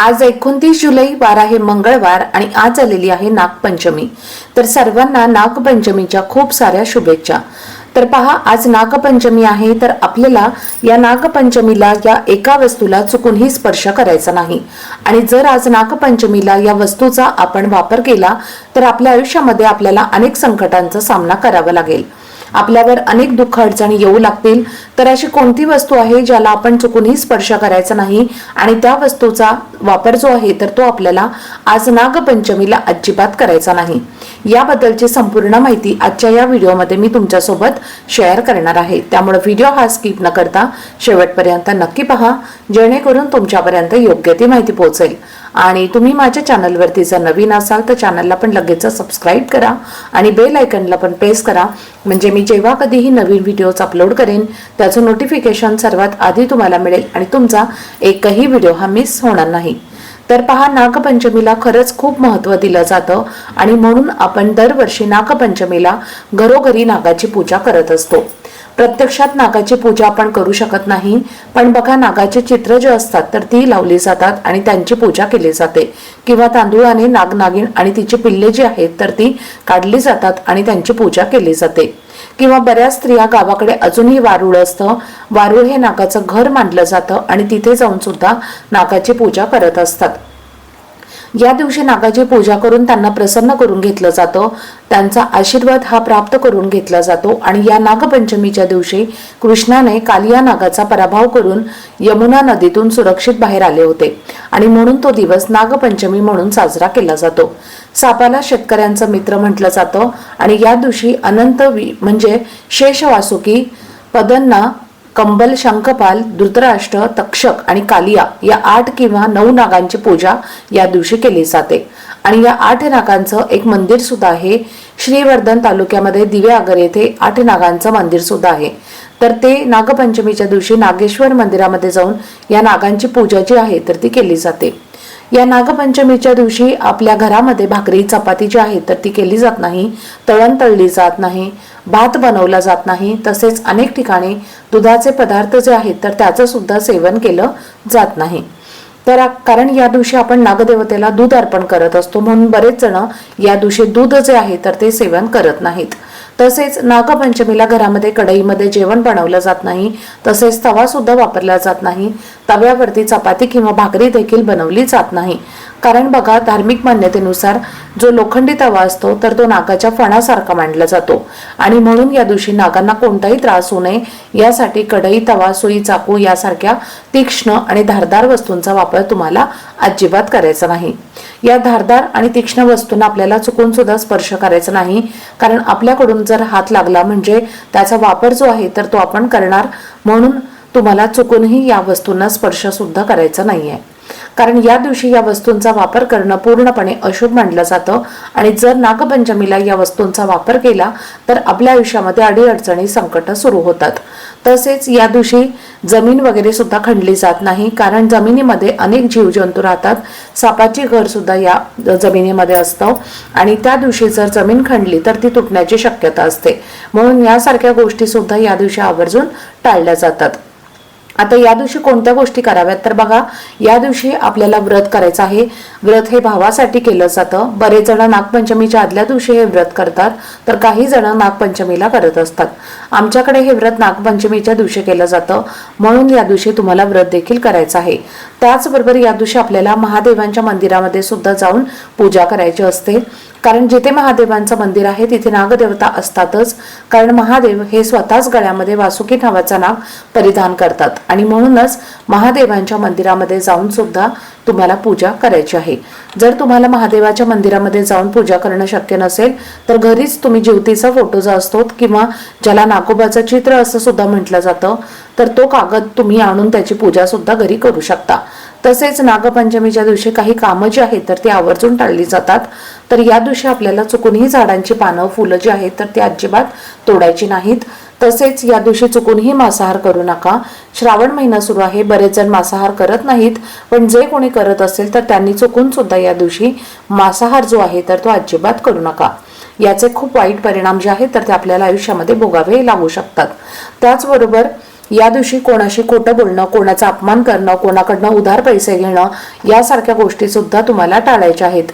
आज एकोणतीस जुलै बारा आहे मंगळवार आणि आज आलेली आहे नागपंचमी. तर सर्वांना नागपंचमीच्या खूप साऱ्या शुभेच्छा. तर पहा आज नागपंचमी आहे तर आपल्याला या नागपंचमीला या एका वस्तूला चुकूनही स्पर्श करायचा नाही. आणि जर आज नागपंचमीला या वस्तूचा आपण वापर केला तर आपल्या आयुष्यामध्ये आपल्याला अनेक संकटांचा सामना करावा लागेल. आपल्यावर अनेक दुःख अडचणी येऊ लागतील तर अशी कोणती वस्तू आहे ज्याला आपण चुकूनही स्पर्श करायचा नाही आणि त्या वस्तूचा वापर जो आहे तर तो आपल्याला आज नागपंचमीला अजिबात करायचा नाही. याबद्दलची संपूर्ण माहिती आजच्या या व्हिडिओमध्ये मी तुमच्यासोबत शेअर करणार आहे. त्यामुळे व्हिडिओ हा स्किप न करता शेवटपर्यंत नक्की पहा जेणेकरून तुमच्यापर्यंत योग्य ती माहिती पोहोचेल. आणि तुम्ही माझ्या चॅनलवरती जर नवीन असाल तर चॅनलला पण लगेच सबस्क्राईब करा आणि बेल आयकनला पण प्रेस करा. म्हणजे मी जेव्हा कधीही नवीन व्हिडिओज अपलोड करेन त्याचं नोटिफिकेशन सर्वात आधी तुम्हाला मिळेल आणि तुमचा एकही व्हिडिओ हा मिस होणार नाही. तर पहा नागपंचमीला खरंच खूप महत्त्व दिलं जातं आणि म्हणून आपण दरवर्षी नागपंचमीला घरोघरी नागाची पूजा करत असतो. प्रत्यक्षात नागाची पूजा आपण करू शकत नाही पण बघा नागाचे चित्र जे असतात तर ती लावली जातात आणि त्यांची पूजा केली जाते. किंवा तांदूळाने नाग नागिन आणि तिची पिल्ले जी आहेत तर ती काढली जातात आणि त्यांची पूजा केली जाते. किंवा बऱ्याच स्त्रिया गावाकडे अजूनही वारुळ असतं. वारुळ हे नागाचं घर मानलं जातं आणि तिथे जाऊन सुद्धा नागाची पूजा करत असतात. या दिवशी नागाची पूजा करून त्यांना प्रसन्न करून घेतलं जातं. त्यांचा आशीर्वाद हा प्राप्त करून घेतला जातो आणि या नागपंचमीच्या दिवशी कृष्णाने कालिया नागाचा पराभव करून यमुना नदीतून सुरक्षित बाहेर आले होते. आणि म्हणून तो दिवस नागपंचमी म्हणून साजरा केला जातो. सापाला शेतकऱ्यांचं मित्र म्हटलं जातं आणि या दिवशी अनंत म्हणजे शेष वासुकी पदन्ना कंबल शंखपाल धृतराष्ट्र तक्षक आणि कालिया या आठ किंवा नऊ नागांची पूजा या दिवशी केली जाते. आणि या आठ नागांचं एक मंदिर सुद्धा आहे. श्रीवर्धन तालुक्यामध्ये दिवेआगर येथे आठ नागांचं मंदिर सुद्धा आहे. तर ते नागपंचमीच्या दिवशी नागेश्वर मंदिरामध्ये जाऊन या नागांची पूजा जी आहे तर ती केली जाते. या नागपंचमीच्या दिवशी आपल्या घरामध्ये भाकरी चपाती जी आहे तर ती केली जात नाही. तळण तळली जात नाही. भात बनवला जात नाही. तसेच अनेक ठिकाणी दुधाचे पदार्थ जे आहेत तर त्याचं सुद्धा सेवन केलं जात नाही. तर कारण या दिवशी आपण नागदेवतेला दूध अर्पण करत असतो म्हणून बरेच जण या दिवशी दूध जे आहे तर ते सेवन करत नाहीत. तसेच नागपंचमीला घरामध्ये कढईमध्ये जेवण बनवलं जात नाही तसेच तवा सुद्धा वापरला जात नाही तव्यावरती चपाती किंवा भाकरी देखील बनवली जात नाही. कारण बघा धार्मिक मान्यतेनुसार जो लोखंडी तवा असतो तर तो नागाच्या फणासारखा मांडला जातो. आणि म्हणून या दिवशी नागांना कोणताही त्रास होऊ नये. यासाठी कढई तवा सुई चाकू यासारख्या तीक्ष्ण आणि धारदार वस्तूंचा वापर तुम्हाला अजिबात करायचा नाही. या धारदार आणि तीक्ष्ण वस्तूंना आपल्याला चुकून सुद्धा स्पर्श करायचा नाही. कारण आपल्याकडून जर हात लागला म्हणजे त्याचा वापर जो आहे तर तो आपण करणार. म्हणून तुम्हाला चुकूनही या वस्तूंना स्पर्श सुद्धा करायचा नाहीये. कारण या दिवशी या वस्तूंचा वापर करणं पूर्णपणे अशुभ मानलं जातं. आणि जर नागपंचमीला या वस्तूंचा वापर केला तर आपल्या आयुष्यामध्ये अडीअडचणी संकट सुरू होतात. तसेच या दिवशी जमीन वगैरे सुद्धा खंडली जात नाही. कारण जमिनीमध्ये अनेक जीवजंतू राहतात. सापाची घर सुद्धा या जमिनीमध्ये असतं. आणि त्या दिवशी जर जमीन खंडली तर ती तुटण्याची शक्यता असते. म्हणून यासारख्या गोष्टी सुद्धा या दिवशी आवर्जून टाळल्या जातात. आता या दिवशी कोणत्या गोष्टी कराव्यात? तर बघा या दिवशी आपल्याला व्रत करायचं आहे. व्रत हे भावासाठी केलं जातं. बरेच जण नागपंचमीच्या आदल्या दिवशी हे व्रत करतात. तर काही जण नागपंचमीला करत असतात. आमच्याकडे हे व्रत नागपंचमीच्या दिवशी केलं जातं. म्हणून या दिवशी तुम्हाला व्रत देखील करायचं आहे. त्याचबरोबर या दिवशी आपल्याला महादेवांच्या मंदिरामध्ये सुद्धा जाऊन पूजा करायची असते. कारण जिथे महादेवांचं मंदिर आहे तिथे नागदेवता असतातच. कारण महादेव हे स्वतःच गळ्यामध्ये वासुकी नावाचा नाग परिधान करतात. आणि म्हणूनच महादेवांच्या मंदिरामध्ये जाऊन सुद्धा तुम्हाला पूजा करायची आहे. जर तुम्हाला महादेवाच्या मंदिरामध्ये जाऊन पूजा करणं शक्य नसेल तर घरीच तुम्ही ज्योतीचा फोटो जो असतो किंवा ज्याला नागोबाचं चित्र असं सुद्धा म्हटलं जातं तर तो कागद तुम्ही आणून त्याची पूजा सुद्धा घरी करू शकता. तसेच नागपंचमीच्या दिवशी काही कामं जी आहेत तर ती आवर्जून टाळली जातात. तर या दिवशी आपल्याला चुकूनही झाडांची पानं फुलं जी आहेत तर ती अजिबात तोडायची नाहीत. तसेच या दिवशी चुकूनही मांसाहार करू नका. श्रावण महिना सुरू आहे बरेच जण मांसाहार करत नाहीत पण जे कोणी करत असेल तर त्यांनी चुकून सुद्धा या दिवशी मांसाहार जो आहे तर तो अजिबात करू नका. याचे खूप वाईट परिणाम जे आहेत तर ते आपल्याला आयुष्यामध्ये भोगावे लागू शकतात. त्याचबरोबर या दिवशी कोणाशी खोटं बोलणं कोणाचा अपमान करणं कोणाकडनं उधार पैसे घेणं यासारख्या गोष्टी सुद्धा तुम्हाला टाळायच्या आहेत.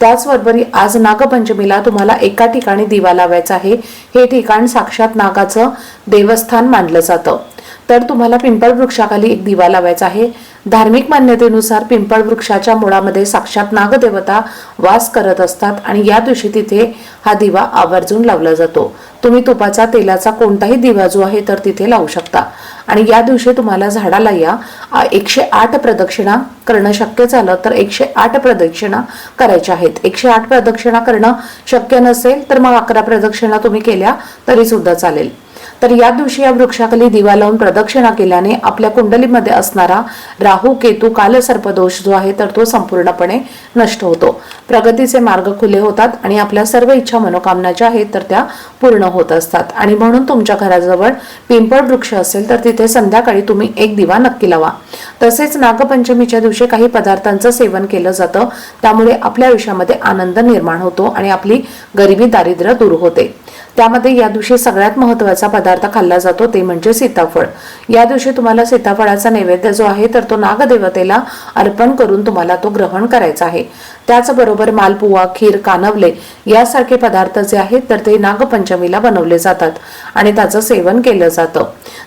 त्याचबरोबर आज नागपंचमीला तुम्हाला एका ठिकाणी दिवा लावायचा आहे. हे ठिकाण साक्षात नागाचं देवस्थान मानलं जातं. तर तुम्हाला पिंपळ वृक्षाखाली एक दिवा लावायचा आहे. धार्मिक मान्यतेनुसार पिंपळ वृक्षाच्या मुळामध्ये साक्षात नागदेवता वास करत असतात आणि या दिवशी तिथे हा दिवा आवर्जून लावला जातो. तुम्ही तुपाचा तेलाचा कोणताही दिवा जो आहे तर तिथे लावू शकता. आणि या दिवशी तुम्हाला झाडाला या एकशे आठ प्रदक्षिणा करणं शक्य झालं तर एकशे आठ प्रदक्षिणा करायच्या आहेत. एकशे आठ प्रदक्षिणा करणं शक्य नसेल तर मग अकरा प्रदक्षिणा तुम्ही केल्या तरी सुद्धा चालेल. तर या दिवशी या वृक्षाखाली दिवा लावून प्रदक्षिणा केल्याने आपल्या कुंडलीमध्ये असणारा राहू केतू कालसर्पदोष जो आहे तर तो संपूर्णपणे नष्ट होतो. प्रगतीचे मार्ग खुले होतात आणि आपल्या सर्व इच्छा मनोकामना ज्या आहेत तर त्या पूर्ण होत असतात. आणि म्हणून तुमच्या घराजवळ पिंपळ वृक्ष असेल तर तिथे संध्याकाळी तुम्ही एक दिवा नक्की लावा. तसेच नागपंचमीच्या दिवशी काही पदार्थांचं सेवन केलं जातं. त्यामुळे आपल्या आयुष्यामध्ये आनंद निर्माण होतो आणि आपली गरिबी दारिद्र्य दूर होते. त्यामध्ये या दिवशी सगळ्यात महत्त्वाचा पदार्थ खाल्ला जातो ते म्हणजे सीताफळ. या दिवशी तुम्हाला सीताफळाचा नैवेद्य जो आहे तर तो नागदेवतेला अर्पण करून तुम्हाला तो ग्रहण करायचा आहे. त्याचबरोबर मालपुवा खीर कानवले यासारखे पदार्थ जे आहेत तर ते नागपंचमीला बनवले जातात आणि त्याचं सेवन केलं जातं.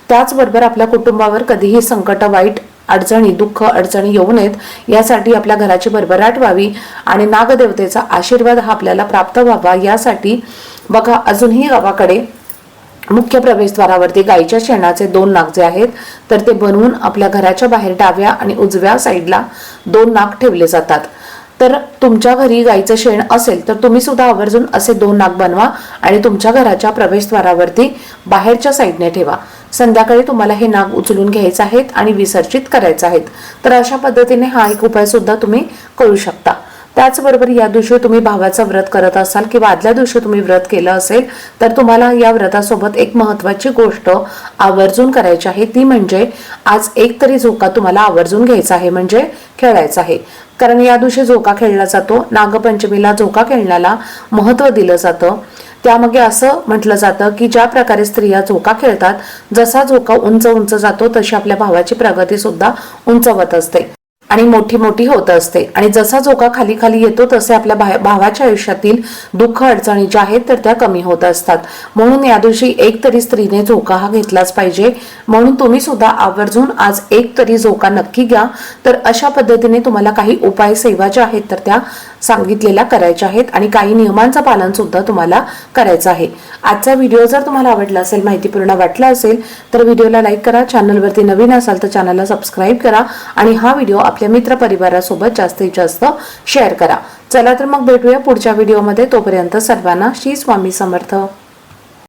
त्याचबरोबर आपल्या कुटुंबावर कधीही संकट वाईट अडचणी दुःख अडचणी येऊ नयेत यासाठी आपल्या घराची भरभराट व्हावी आणि नागदेवतेचा आशीर्वाद हा आपल्याला प्राप्त व्हावा यासाठी बघा अजूनही गावाकडे मुख्य प्रवेशद्वारावरती गाईच्या शेणाचे दोन नाग जे आहेत तर ते बनवून आपल्या घराच्या बाहेर डाव्या आणि उजव्या साईडला दोन नाग ठेवले जातात. तर तुमच्या घरी गाईचं शेण असेल तर तुम्ही सुद्धा आवर्जून असे दोन नाग बनवा आणि तुमच्या घराच्या प्रवेशद्वारावरती बाहेरच्या साईडने ठेवा. संध्याकाळी तुम्हाला हे नाग उचलून घ्यायचं आहेत आणि विसर्जित करायचं आहेत. तर अशा पद्धतीने हा एक उपाय सुद्धा तुम्ही करू शकता. त्याचबरोबर या दिवशी तुम्ही भावाचं व्रत करत असाल किंवा आदल्या दिवशी तुम्ही व्रत केलं असेल तर तुम्हाला या व्रतासोबत एक महत्वाची गोष्ट आवर्जून करायची आहे. ती म्हणजे आज एक तरी झोका तुम्हाला आवर्जून घ्यायचा आहे म्हणजे खेळायचा आहे. कारण या दिवशी झोका खेळला जातो. नागपंचमीला झोका खेळण्याला महत्त्व दिलं जातं. त्यामागे असं म्हटलं जातं की ज्या प्रकारे स्त्रिया झोका खेळतात जसा झोका उंच उंच जातो तशी आपल्या भावाची प्रगती सुद्धा उंचवत असते. आणि मोठी मोठी होत असते. आणि जसा झोका खाली खाली येतो तसे आपल्या भा- भावाच्या आयुष्यातील दुःख अडचणी ज्या आहेत तर त्या कमी होत असतात. म्हणून या दिवशी एक तरी स्त्रीने झोका हा घेतलाच पाहिजे. म्हणून तुम्ही सुद्धा आवर्जून आज एक तरी झोका नक्की घ्या. तर अशा पद्धतीने तुम्हाला काही उपाय सेवा ज्या आहेत तर त्या सांगितलेल्या करायच्या आहेत आणि काही नियमांचं पालन सुद्धा तुम्हाला करायचं आहे. आजचा व्हिडिओ जर तुम्हाला आवडला असेल माहितीपूर्ण वाटला असेल तर व्हिडिओला लाईक करा चॅनलवरती नवीन असाल तर चॅनलला सबस्क्राईब करा आणि हा व्हिडिओ आपल्या मित्र परिवारासोबत जास्तीत जास्त शेअर करा. चला तर मग भेटूया पुढच्या व्हिडिओमध्ये तोपर्यंत सर्वांना श्री स्वामी समर्थ.